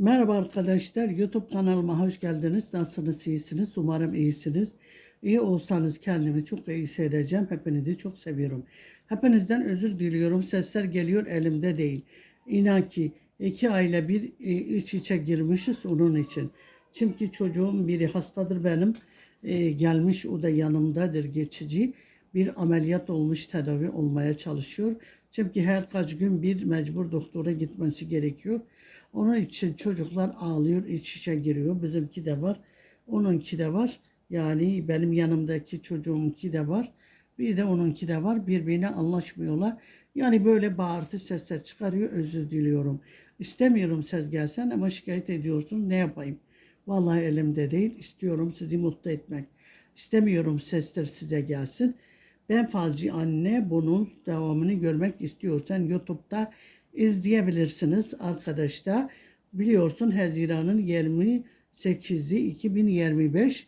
Merhaba arkadaşlar, YouTube kanalıma hoş geldiniz. Nasılsınız, iyisiniz? Umarım iyisiniz. İyi olsanız kendimi çok iyi hissedeceğim. Hepinizi çok seviyorum. Hepinizden özür diliyorum. Sesler geliyor elimde değil. İnan ki iki aile bir e, iç içe girmişiz onun için. Çünkü çocuğum biri hastadır benim. E, gelmiş o da yanımdadır geçici. Bir ameliyat olmuş tedavi olmaya çalışıyor. Çünkü her kaç gün bir mecbur doktora gitmesi gerekiyor. Onun için çocuklar ağlıyor, iç içe giriyor. Bizimki de var. Onunki de var. Yani benim yanımdaki çocuğumki de var. Bir de onunki de var. Birbirine anlaşmıyorlar. Yani böyle bağırtı sesler çıkarıyor. Özür diliyorum. İstemiyorum ses gelsen ama şikayet ediyorsun. Ne yapayım? Vallahi elimde değil. İstiyorum sizi mutlu etmek. İstemiyorum sesler size gelsin. Ben Falcı Anne bunun devamını görmek istiyorsan YouTube'da izleyebilirsiniz arkadaşlar. Biliyorsun Haziran'ın 28'i 2025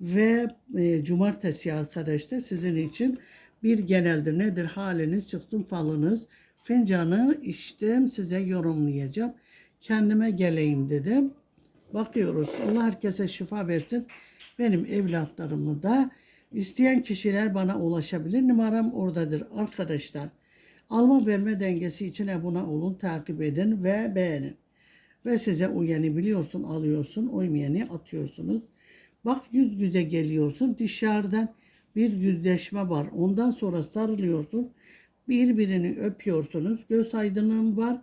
ve e, cumartesi arkadaşlar sizin için bir geneldir. Nedir haliniz çıksın falınız. Fincanı içtim size yorumlayacağım. Kendime geleyim dedim. Bakıyoruz. Allah herkese şifa versin. Benim evlatlarımı da isteyen kişiler bana ulaşabilir. Numaram oradadır arkadaşlar. Alma verme dengesi için abone olun, takip edin ve beğenin. Ve size uyanı biliyorsun alıyorsun, uymayanı atıyorsunuz. Bak yüz yüze geliyorsun dışarıdan bir yüzleşme var. Ondan sonra sarılıyorsun. Birbirini öpüyorsunuz. Göz aydınlığın var.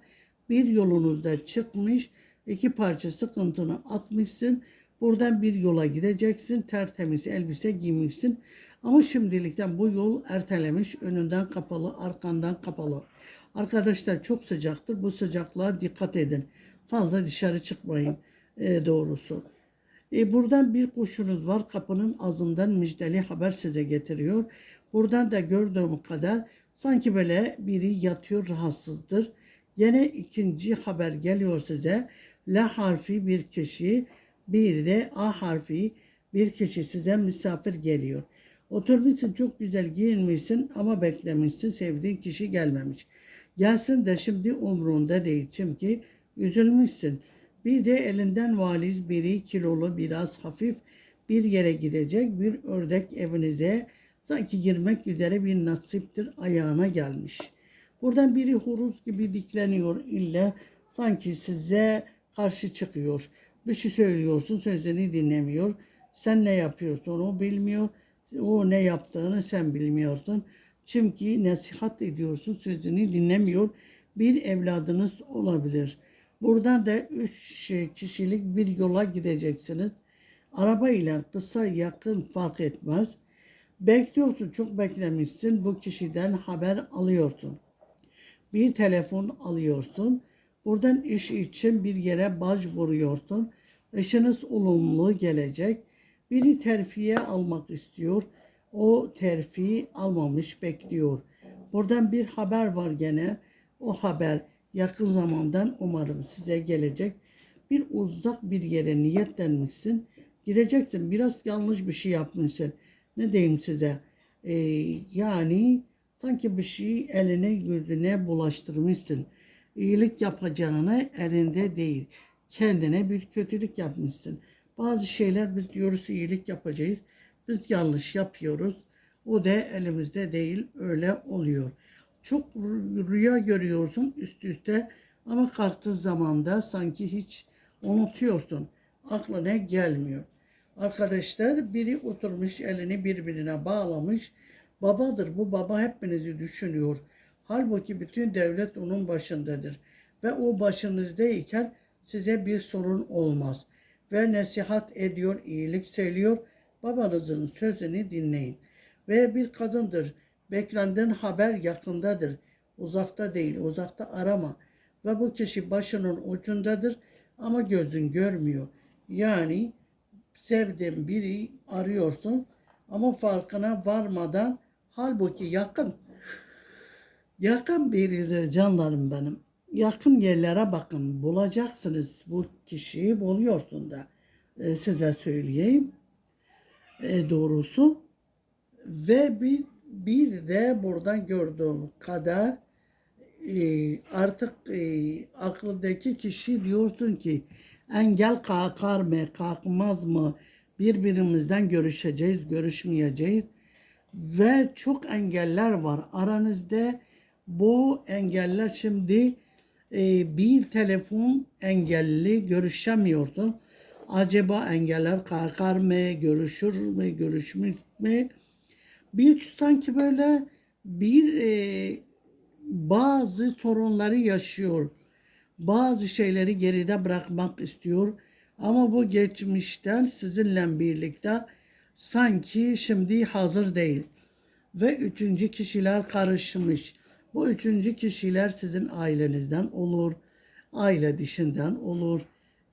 Bir yolunuzda çıkmış. iki parça sıkıntını atmışsın. Buradan bir yola gideceksin. Tertemiz elbise giymişsin. Ama şimdilikten bu yol ertelemiş. Önünden kapalı, arkandan kapalı. Arkadaşlar çok sıcaktır. Bu sıcaklığa dikkat edin. Fazla dışarı çıkmayın e, doğrusu. E, buradan bir kuşunuz var. Kapının ağzından müjdeli haber size getiriyor. Buradan da gördüğüm kadar sanki böyle biri yatıyor rahatsızdır. Yine ikinci haber geliyor size. L harfi bir kişi, bir de A harfi bir kişi size misafir geliyor. Oturmuşsun çok güzel giyinmişsin ama beklemişsin sevdiğin kişi gelmemiş. Gelsin de şimdi umrunda değil çünkü üzülmüşsün. Bir de elinden valiz biri kilolu biraz hafif bir yere gidecek bir ördek evinize sanki girmek üzere bir nasiptir ayağına gelmiş. Buradan biri huruz gibi dikleniyor ille sanki size karşı çıkıyor. Bir şey söylüyorsun sözünü dinlemiyor. Sen ne yapıyorsun o bilmiyor. O ne yaptığını sen bilmiyorsun. Çünkü nasihat ediyorsun sözünü dinlemiyor. Bir evladınız olabilir. Buradan da üç kişilik bir yola gideceksiniz. Araba ile kısa yakın fark etmez. Bekliyorsun çok beklemişsin. Bu kişiden haber alıyorsun. Bir telefon alıyorsun. Buradan iş için bir yere baş vuruyorsun. İşiniz olumlu gelecek. Biri terfiye almak istiyor. O terfi almamış bekliyor. Buradan bir haber var gene. O haber yakın zamandan umarım size gelecek. Bir uzak bir yere niyetlenmişsin. Gideceksin. Biraz yanlış bir şey yapmışsın. Ne diyeyim size? Ee, yani sanki bir şey eline gözüne bulaştırmışsın. İyilik yapacağına elinde değil. Kendine bir kötülük yapmışsın. Bazı şeyler biz diyoruz iyilik yapacağız. Biz yanlış yapıyoruz. O da elimizde değil. Öyle oluyor. Çok rüya görüyorsun üst üste ama kalktığı zamanda sanki hiç unutuyorsun. Aklına gelmiyor. Arkadaşlar biri oturmuş elini birbirine bağlamış. Babadır bu baba hepinizi düşünüyor. Halbuki bütün devlet onun başındadır. Ve o başınızdayken size bir sorun olmaz. Ve nasihat ediyor, iyilik söylüyor. Babanızın sözünü dinleyin. Ve bir kadındır. Beklendiğin haber yakındadır. Uzakta değil, uzakta arama. Ve bu kişi başının ucundadır ama gözün görmüyor. Yani sevdiğin biri arıyorsun ama farkına varmadan halbuki yakın. Yakın biridir canlarım benim. Yakın yerlere bakın. Bulacaksınız bu kişiyi buluyorsun da. E, size söyleyeyim. E, doğrusu. Ve bir, bir de buradan gördüğüm kadar e, artık e, aklındaki kişi diyorsun ki engel kalkar mı kalkmaz mı birbirimizden görüşeceğiz görüşmeyeceğiz ve çok engeller var aranızda bu engeller şimdi e, bir telefon engelli görüşemiyorsun acaba engeller kalkar mı görüşür mü görüşmüş mü bir sanki böyle bir e, bazı sorunları yaşıyor. Bazı şeyleri geride bırakmak istiyor. Ama bu geçmişten sizinle birlikte sanki şimdi hazır değil. Ve üçüncü kişiler karışmış. Bu üçüncü kişiler sizin ailenizden olur. Aile dışından olur.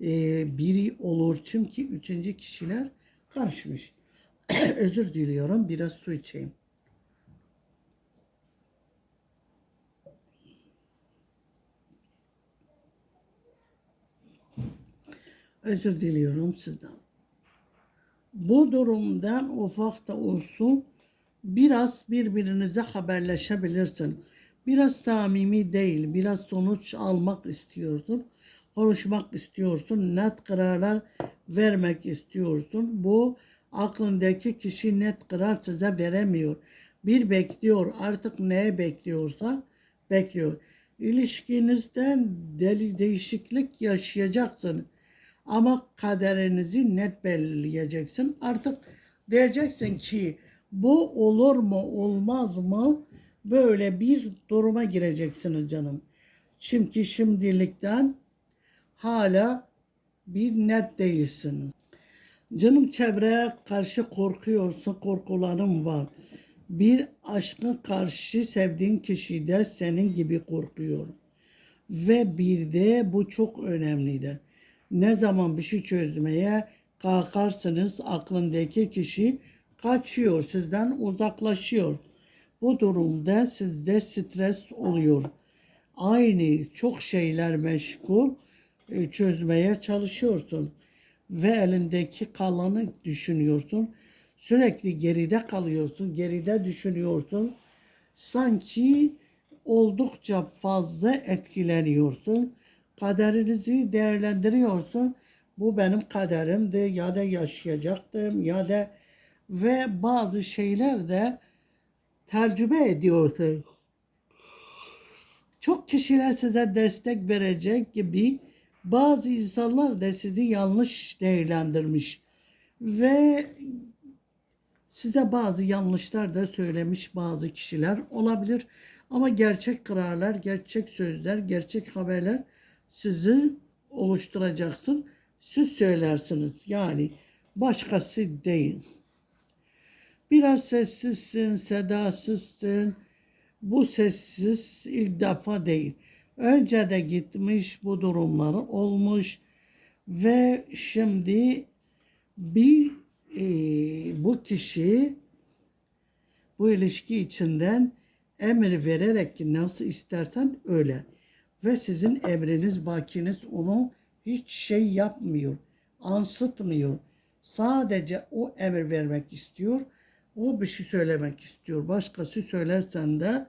e, biri olur. Çünkü üçüncü kişiler karışmış. Özür diliyorum. Biraz su içeyim. Özür diliyorum sizden. Bu durumdan ufak da olsun biraz birbirinize haberleşebilirsin. Biraz samimi değil, biraz sonuç almak istiyorsun. Konuşmak istiyorsun, net kararlar vermek istiyorsun. Bu aklındaki kişi net karar size veremiyor. Bir bekliyor, artık neye bekliyorsa bekliyor. İlişkinizden deli değişiklik yaşayacaksın. Ama kaderinizi net belirleyeceksin. Artık diyeceksin ki bu olur mu olmaz mı böyle bir duruma gireceksiniz canım. Çünkü şimdilikten hala bir net değilsiniz. Canım çevreye karşı korkuyorsun, korkularım var. Bir aşkın karşı sevdiğin kişi de senin gibi korkuyor. Ve bir de bu çok önemlidir. Ne zaman bir şey çözmeye kalkarsınız aklındaki kişi kaçıyor, sizden uzaklaşıyor. Bu durumda sizde stres oluyor. Aynı çok şeyler meşgul e, çözmeye çalışıyorsun ve elindeki kalanı düşünüyorsun. Sürekli geride kalıyorsun, geride düşünüyorsun. Sanki oldukça fazla etkileniyorsun. Kaderinizi değerlendiriyorsun. Bu benim kaderimdi ya da yaşayacaktım ya da ve bazı şeyler de tercüme ediyorsun. Çok kişiler size destek verecek gibi bazı insanlar da sizi yanlış değerlendirmiş ve size bazı yanlışlar da söylemiş bazı kişiler olabilir. Ama gerçek kararlar, gerçek sözler, gerçek haberler sizin oluşturacaksın. Siz söylersiniz. Yani başkası değil. Biraz sessizsin, sedasızsın. Bu sessiz ilk defa değil. Önce de gitmiş bu durumlar olmuş ve şimdi bir e, bu kişi bu ilişki içinden emir vererek ki nasıl istersen öyle. Ve sizin emriniz, bakiniz onu hiç şey yapmıyor, ansıtmıyor. Sadece o emir vermek istiyor. O bir şey söylemek istiyor. Başkası söylersen de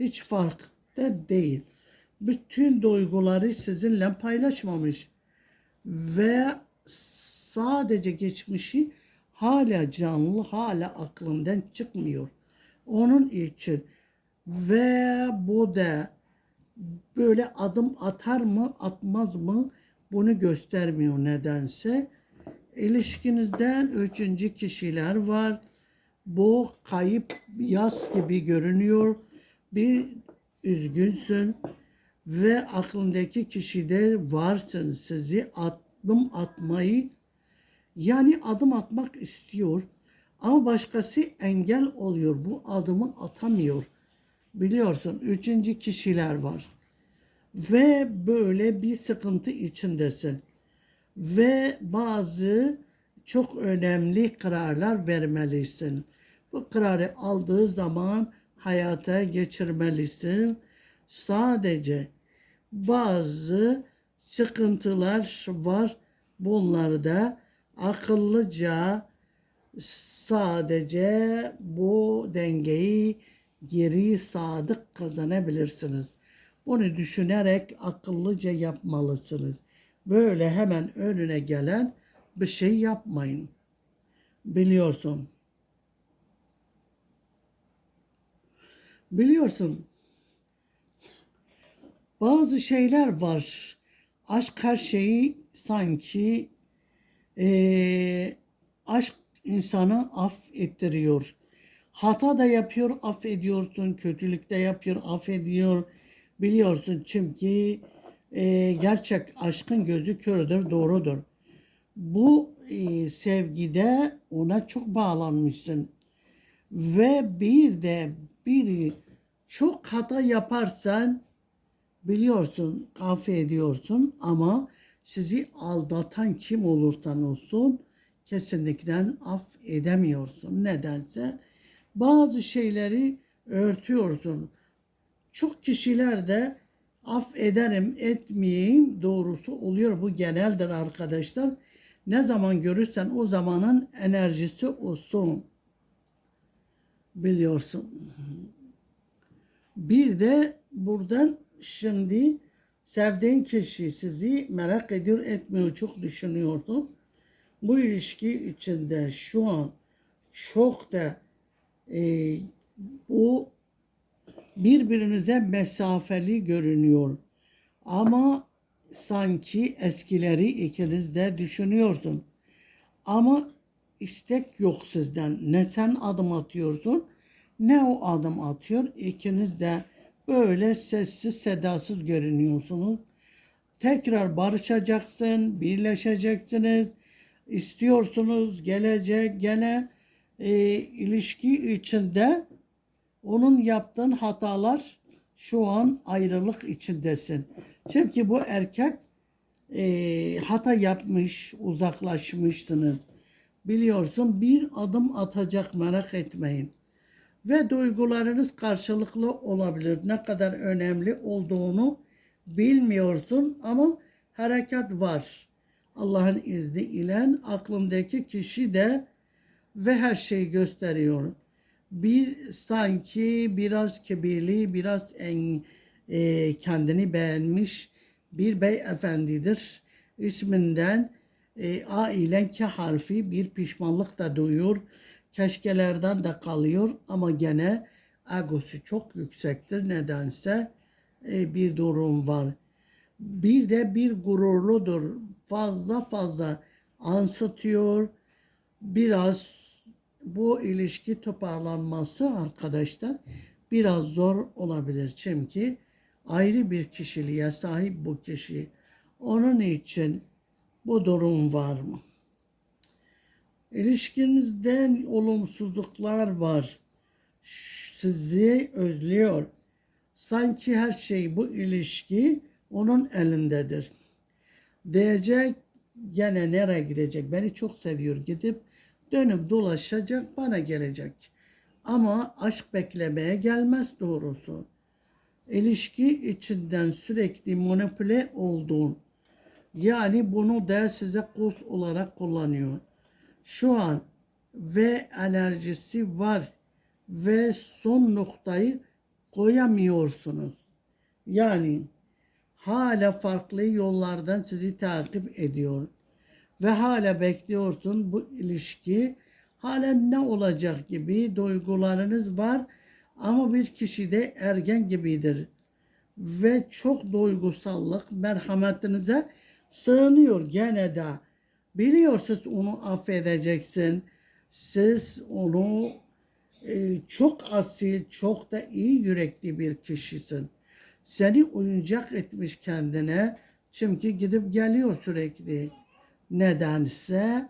hiç farkta değil. Bütün duyguları sizinle paylaşmamış. Ve sadece geçmişi hala canlı, hala aklından çıkmıyor. Onun için ve bu da böyle adım atar mı atmaz mı bunu göstermiyor nedense. İlişkinizden üçüncü kişiler var. Bu kayıp yaz gibi görünüyor. Bir üzgünsün ve aklındaki kişide varsın sizi adım atmayı yani adım atmak istiyor ama başkası engel oluyor. Bu adımı atamıyor. Biliyorsun üçüncü kişiler var. Ve böyle bir sıkıntı içindesin. Ve bazı çok önemli kararlar vermelisin. Bu kararı aldığı zaman hayata geçirmelisin. Sadece bazı sıkıntılar var. Bunları da akıllıca sadece bu dengeyi geri sadık kazanabilirsiniz. Bunu düşünerek akıllıca yapmalısınız. Böyle hemen önüne gelen bir şey yapmayın. Biliyorsun. Biliyorsun. Bazı şeyler var. Aşk her şeyi sanki eee, aşk insanı affettiriyor. Hata da yapıyor, affediyorsun. Kötülük de yapıyor, affediyor. Biliyorsun çünkü eee, gerçek aşkın gözü kördür, doğrudur. Bu eee, sevgide ona çok bağlanmışsın. Ve bir de biri çok hata yaparsan biliyorsun, kahve ediyorsun ama sizi aldatan kim olursan olsun kesinlikle af edemiyorsun. Nedense bazı şeyleri örtüyorsun. Çok kişiler de af ederim etmeyeyim doğrusu oluyor. Bu geneldir arkadaşlar. Ne zaman görürsen o zamanın enerjisi olsun. Biliyorsun. Bir de buradan şimdi sevdiğin kişi sizi merak ediyor etmiyor çok düşünüyordu. Bu ilişki içinde şu an çok da e, bu birbirinize mesafeli görünüyor. Ama sanki eskileri ikiniz de düşünüyorsun. Ama istek yok sizden. Ne sen adım atıyorsun ne o adım atıyor. İkiniz de böyle sessiz sedasız görünüyorsunuz. Tekrar barışacaksın, birleşeceksiniz. istiyorsunuz gelecek gene e, ilişki içinde onun yaptığın hatalar şu an ayrılık içindesin. Çünkü bu erkek e, hata yapmış, uzaklaşmışsınız. Biliyorsun bir adım atacak merak etmeyin. Ve duygularınız karşılıklı olabilir. Ne kadar önemli olduğunu bilmiyorsun ama hareket var. Allah'ın izni ile aklındaki kişi de ve her şeyi gösteriyor. Bir sanki biraz kibirli, biraz en, e, kendini beğenmiş bir beyefendidir. İsminden e, A ile K harfi bir pişmanlık da duyuyor. Keşkelerden de kalıyor ama gene egosu çok yüksektir. Nedense e, bir durum var. Bir de bir gururludur. Fazla fazla ansıtıyor. Biraz bu ilişki toparlanması arkadaşlar biraz zor olabilir. Çünkü ayrı bir kişiliğe sahip bu kişi. Onun için bu durum var mı? İlişkinizden olumsuzluklar var. Sizi özlüyor. Sanki her şey bu ilişki onun elindedir. Diyecek gene nereye gidecek? Beni çok seviyor gidip dönüp dolaşacak bana gelecek. Ama aşk beklemeye gelmez doğrusu. İlişki içinden sürekli manipüle olduğun yani bunu da size kurs olarak kullanıyor. Şu an ve enerjisi var. Ve son noktayı koyamıyorsunuz. Yani hala farklı yollardan sizi takip ediyor. Ve hala bekliyorsun bu ilişki. Hala ne olacak gibi duygularınız var. Ama bir kişi de ergen gibidir. Ve çok duygusallık merhametinize sığınıyor gene de. Biliyorsunuz onu affedeceksin. Siz onu e, çok asil çok da iyi yürekli bir kişisin. Seni oyuncak etmiş kendine. Çünkü gidip geliyor sürekli. Nedense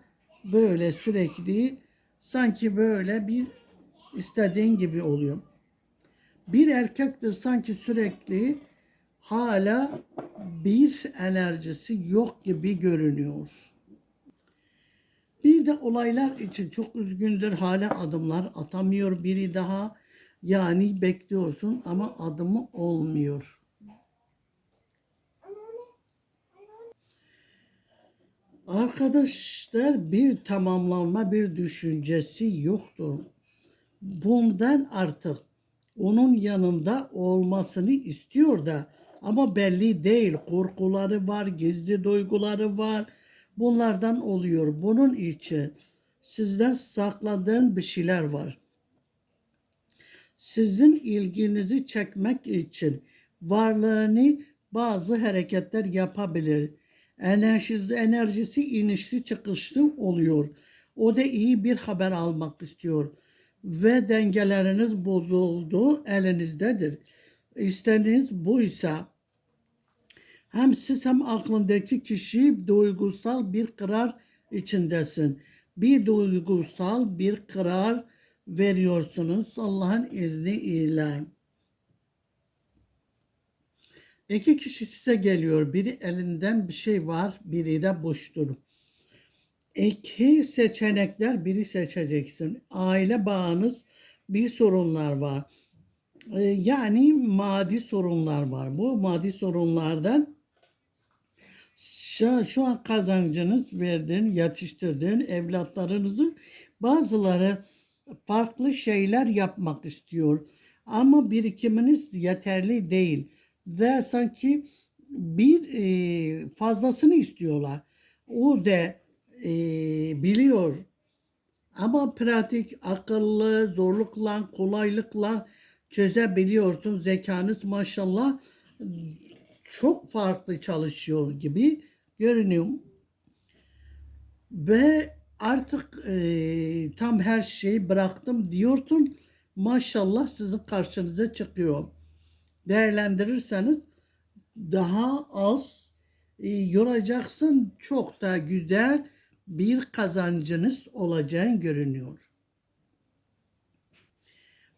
böyle sürekli sanki böyle bir istediğin gibi oluyor. Bir erkektir sanki sürekli hala bir enerjisi yok gibi görünüyor. Bir de olaylar için çok üzgündür. Hala adımlar atamıyor biri daha. Yani bekliyorsun ama adımı olmuyor. Arkadaşlar bir tamamlanma bir düşüncesi yoktur. Bundan artık onun yanında olmasını istiyor da Ama belli değil. Korkuları var, gizli duyguları var. Bunlardan oluyor. Bunun için sizden sakladığın bir şeyler var. Sizin ilginizi çekmek için varlığını bazı hareketler yapabilir. Enerjisi, enerjisi inişli çıkışlı oluyor. O da iyi bir haber almak istiyor. Ve dengeleriniz bozuldu elinizdedir. İstediğiniz buysa hem siz hem aklındaki kişi duygusal bir karar içindesin. Bir duygusal bir karar veriyorsunuz Allah'ın izniyle. İki kişi size geliyor. Biri elinden bir şey var, biri de boştur. İki seçenekler biri seçeceksin. Aile bağınız bir sorunlar var. Ee, Yani maddi sorunlar var. Bu maddi sorunlardan şu, şu an kazancınız verdiğin, yetiştirdiğin evlatlarınızın bazıları farklı şeyler yapmak istiyor. Ama birikiminiz yeterli değil. Ve sanki bir e, fazlasını istiyorlar. O da e, biliyor. Ama pratik, akıllı, zorlukla, kolaylıkla çözebiliyorsun. Zekanız maşallah çok farklı çalışıyor gibi görünüyor. Ve artık e, tam her şeyi bıraktım diyorsun. Maşallah sizin karşınıza çıkıyor. Değerlendirirseniz daha az e, yoracaksın. Çok da güzel bir kazancınız olacağını görünüyor.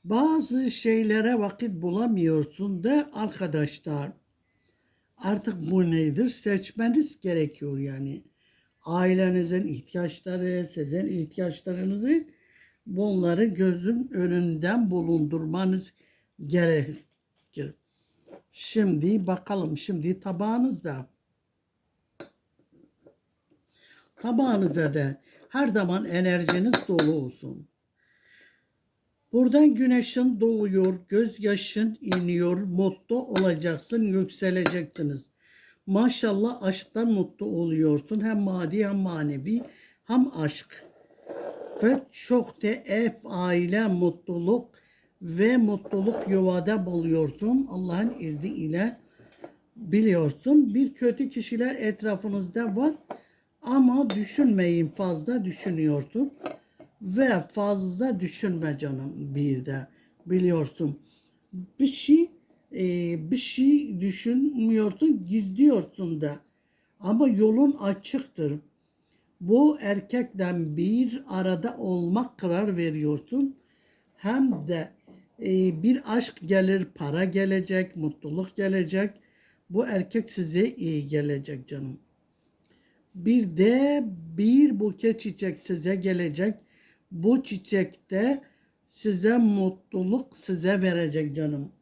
Bazı şeylere vakit bulamıyorsun da arkadaşlar artık bu nedir seçmeniz gerekiyor yani. Ailenizin ihtiyaçları, sizin ihtiyaçlarınızı bunları gözün önünden bulundurmanız gerekir. Şimdi bakalım şimdi tabağınızda tabağınıza da her zaman enerjiniz dolu olsun. Buradan güneşin doğuyor, gözyaşın iniyor, mutlu olacaksın, yükseleceksiniz. Maşallah aşktan mutlu oluyorsun. Hem maddi hem manevi hem aşk. Ve çok da ev, aile, mutluluk ve mutluluk yuvada buluyorsun. Allah'ın izniyle biliyorsun. Bir kötü kişiler etrafınızda var. Ama düşünmeyin fazla düşünüyorsun. Ve fazla düşünme canım bir de biliyorsun. Bir şey e, bir şey düşünmüyorsun gizliyorsun da. Ama yolun açıktır. Bu erkekten bir arada olmak karar veriyorsun. Hem de e, bir aşk gelir, para gelecek, mutluluk gelecek. Bu erkek size iyi gelecek canım. Bir de bir buket çiçek size gelecek. Bu çiçekte size mutluluk size verecek canım.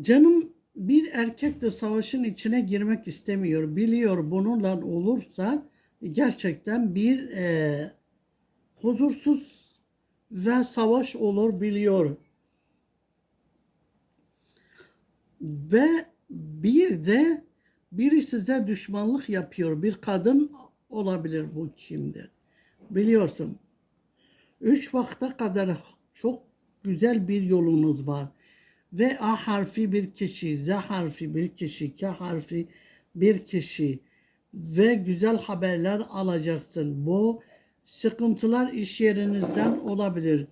Canım bir erkek de savaşın içine girmek istemiyor. Biliyor bununla olursa gerçekten bir e, huzursuz ve savaş olur biliyor. Ve bir de biri size düşmanlık yapıyor. Bir kadın olabilir bu kimdir? Biliyorsun. Üç vakte kadar çok güzel bir yolunuz var. Ve A harfi bir kişi, Z harfi bir kişi, K harfi bir kişi ve güzel haberler alacaksın. Bu sıkıntılar iş yerinizden olabilir.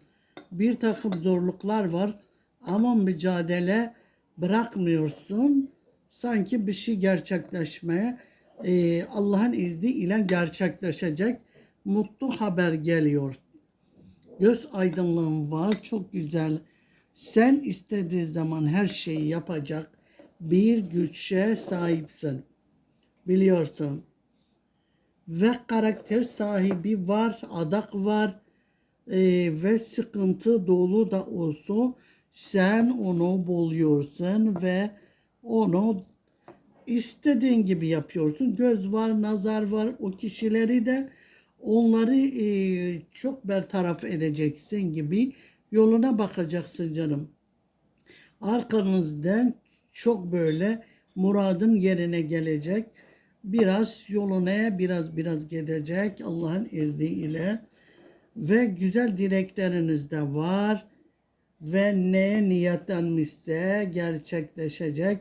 Bir takım zorluklar var ama mücadele bırakmıyorsun. Sanki bir şey gerçekleşmeye e, Allah'ın izniyle gerçekleşecek mutlu haber geliyor. Göz aydınlığın var çok güzel. Sen istediği zaman her şeyi yapacak bir güçe sahipsin. Biliyorsun. Ve karakter sahibi var, adak var e, ve sıkıntı dolu da olsun sen onu buluyorsun ve onu istediğin gibi yapıyorsun. Göz var, nazar var. O kişileri de onları e, çok bertaraf edeceksin gibi yoluna bakacaksın canım. Arkanızdan çok böyle muradın yerine gelecek. Biraz yoluna biraz biraz gidecek Allah'ın izniyle. Ve güzel dilekleriniz de var. Ve neye niyetlenmişse gerçekleşecek.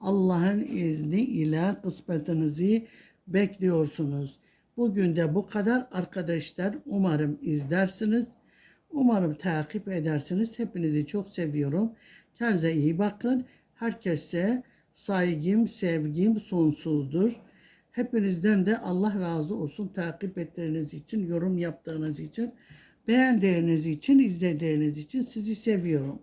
Allah'ın izni ile kısmetinizi bekliyorsunuz. Bugün de bu kadar arkadaşlar. Umarım izlersiniz. Umarım takip edersiniz. Hepinizi çok seviyorum. Kendinize iyi bakın. Herkese saygım, sevgim sonsuzdur. Hepinizden de Allah razı olsun takip ettiğiniz için, yorum yaptığınız için, beğendiğiniz için, izlediğiniz için sizi seviyorum.